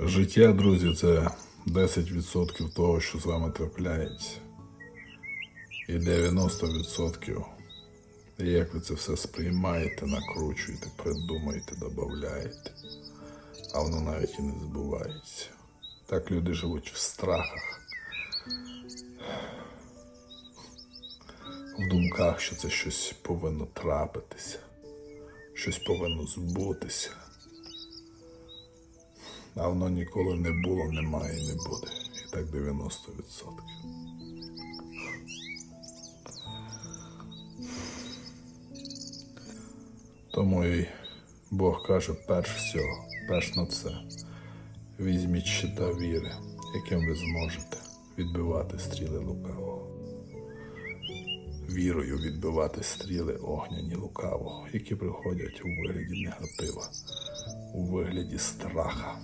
Життя, друзі, це 10% того, що з вами трапляється. І 90% як ви це все сприймаєте, накручуєте, придумаєте, додаєте. А воно навіть і не збувається. Так люди живуть в страхах, в думках, що це щось повинно трапитися, щось повинно збутися. А воно ніколи не було, немає і не буде. І так 90%. Тому і Бог каже, перш всього, перш на це, візьміть щита віри, яким ви зможете відбивати стріли лукавого. Вірою відбивати стріли огняні лукавого, які приходять у вигляді негатива, у вигляді страха.